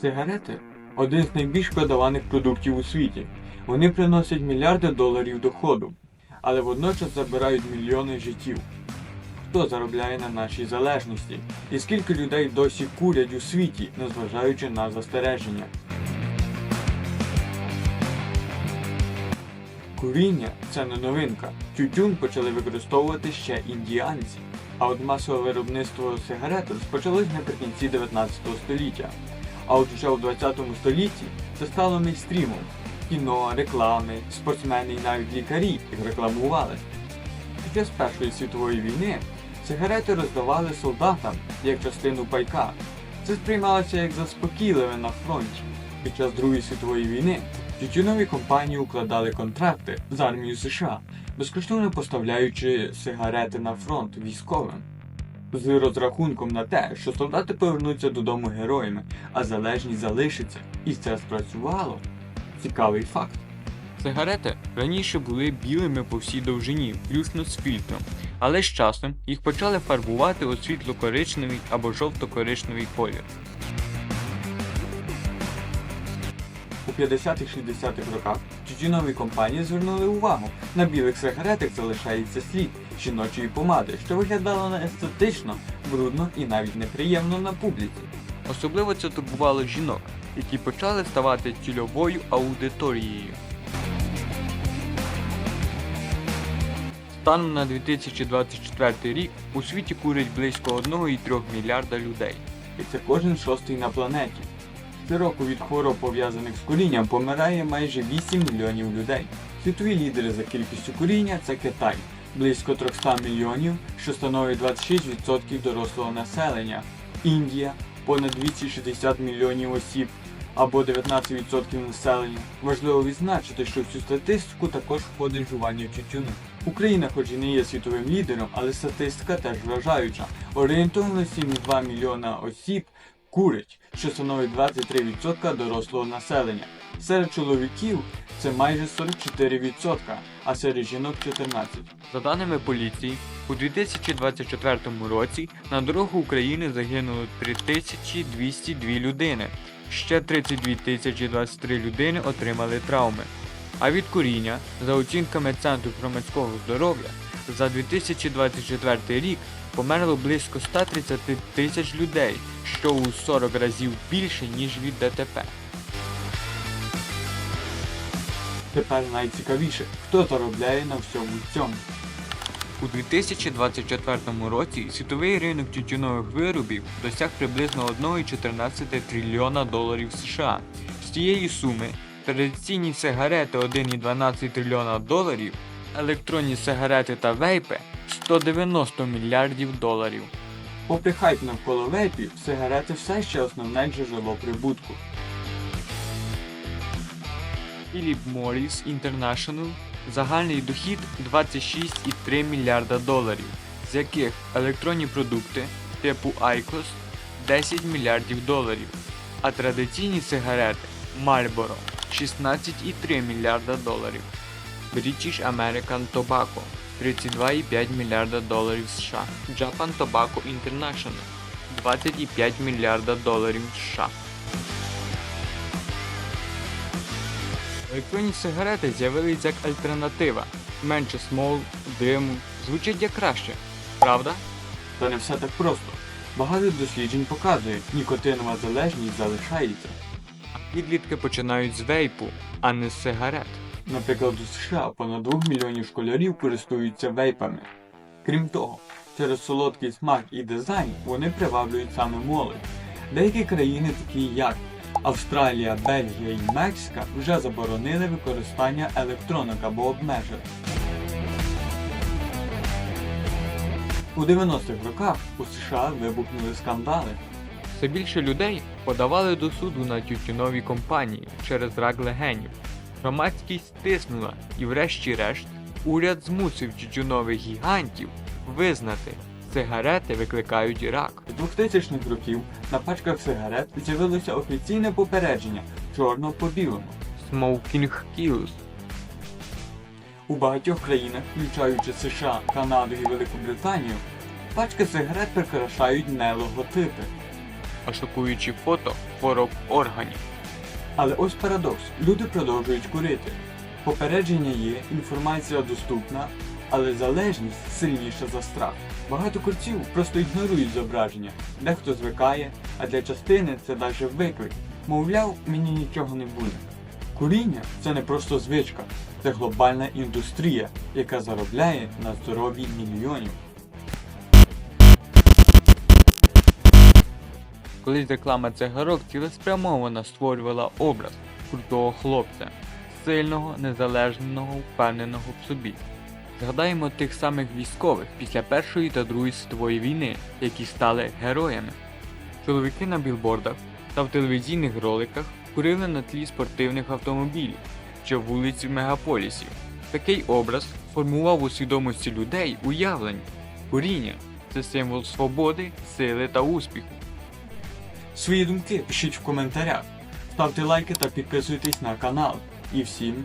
Сигарети один з найбільш продаваних продуктів у світі. Вони приносять мільярди доларів доходу, але водночас забирають мільйони життів. Хто заробляє на нашій залежності? І скільки людей досі курять у світі, незважаючи на застереження? Куріння це не новинка. Тютюн почали використовувати ще індіанці. А от масове виробництво сигарет розпочалось наприкінці 19 століття. А от вже у 20 столітті це стало мейстрімом. Кіно, реклами, спортсмени і навіть лікарі їх рекламували. Під час Першої світової війни сигарети роздавали солдатам як частину пайка. Це сприймалося як заспокійливе на фронті. Під час Другої світової війни тютюнові компанії укладали контракти з армією США, безкоштовно поставляючи сигарети на фронт військовим. З розрахунком на те, що солдати повернуться додому героями, а залежність залишиться. І це спрацювало. Цікавий факт. Сигарети раніше були білими по всій довжині, включно з фільтром, але з часом їх почали фарбувати у світло-коричневий або жовто-коричневий колір. У 50-60-х роках тютюнові компанії звернули увагу. На білих сигаретах залишається слід жіночої помади, що виглядало не естетично, брудно і навіть неприємно на публіці. Особливо це турбувало жінок, які почали ставати цільовою аудиторією. Станом на 2024 рік у світі курять близько 1,3 мільярда людей. І це кожен шостий на планеті. Щороку від хвороб пов'язаних з курінням помирає майже 8 мільйонів людей. Світові лідери за кількістю куріння це Китай, близько 300 мільйонів, що становить 26% дорослого населення. Індія понад 260 мільйонів осіб або 19% населення. Важливо відзначити, що в цю статистику також входить жування тютюну. Україна, хоч і не є світовим лідером, але статистика теж вражаюча. Орієнтовно 7,2 мільйона осіб курять, що становить 23% дорослого населення. Серед чоловіків це майже 44%, а серед жінок 14%. За даними поліції, у 2024 році на дорогах України загинуло 3202 людини, ще 32 023 людини отримали травми. А від куріння, за оцінками Центру громадського здоров'я, за 2024 рік померло близько 130 тисяч людей, що у 40 разів більше, ніж від ДТП. Тепер найцікавіше, хто заробляє на всьому цьому. У 2024 році світовий ринок тютюнових виробів досяг приблизно 1,14 трильйона доларів США. З цієї суми традиційні сигарети 1,12 трильйона доларів, електронні сигарети та вейпи 190 мільярдів доларів. Попри хайп навколо вейпів, сигарети все ще основне джерело прибутку. Philip Morris International загальний дохід 26,3 мільярда доларів, з яких електронні продукти типу IQOS 10 мільярдів доларів, а традиційні сигарети Marlboro 16,3 мільярда доларів, British American Tobacco 32,5 мільярда доларів США, Japan Tobacco International 20,5 мільярда доларів США. Електронні сигарети з'явились як альтернатива. Менше смол, диму, звучить як краще. Правда? Та не все так просто. Багато досліджень показує, нікотинова залежність залишається. Підлітки починають з вейпу, а не з сигарет. Наприклад, у США понад 2 мільйонів школярів користуються вейпами. Крім того, через солодкий смак і дизайн вони приваблюють саме молодь. Деякі країни, такі як Австралія, Бельгія і Мексика, вже заборонили використання електронок або обмежили. У 90-х роках у США вибухнули скандали. Все більше людей подавали до суду на тютюнові компанії через рак легенів. Громадськість тиснула і, врешті-решт, уряд змусив тютюнових гігантів визнати, сигарети викликають рак. З 2000-х років на пачках сигарет з'явилося офіційне попередження чорно по білому. Smoking kills. У багатьох країнах, включаючи США, Канаду і Велику Британію, пачки сигарет прикрашають не логотипи. а шокуючі фото хвороб органів. Але ось парадокс: люди продовжують курити. Попередження є, інформація доступна, але залежність сильніша за страх. Багато курців просто ігнорують зображення, дехто звикає, а для частини це навіть виклик. Мовляв, мені нічого не буде. Куріння це не просто звичка, це глобальна індустрія, яка заробляє на здоров'ї мільйонів. Колись реклама цигарок цілеспрямовано створювала образ крутого хлопця, сильного, незалежного, впевненого в собі. Згадаємо тих самих військових після Першої та Другої світової війни, які стали героями. Чоловіки на білбордах та в телевізійних роликах курили на тлі спортивних автомобілів чи вулиць мегаполісів. Такий образ формував у свідомості людей уявлення. Куріння це символ свободи, сили та успіху. Свої думки пишіть в коментарях, ставте лайки та підписуйтесь на канал. І всім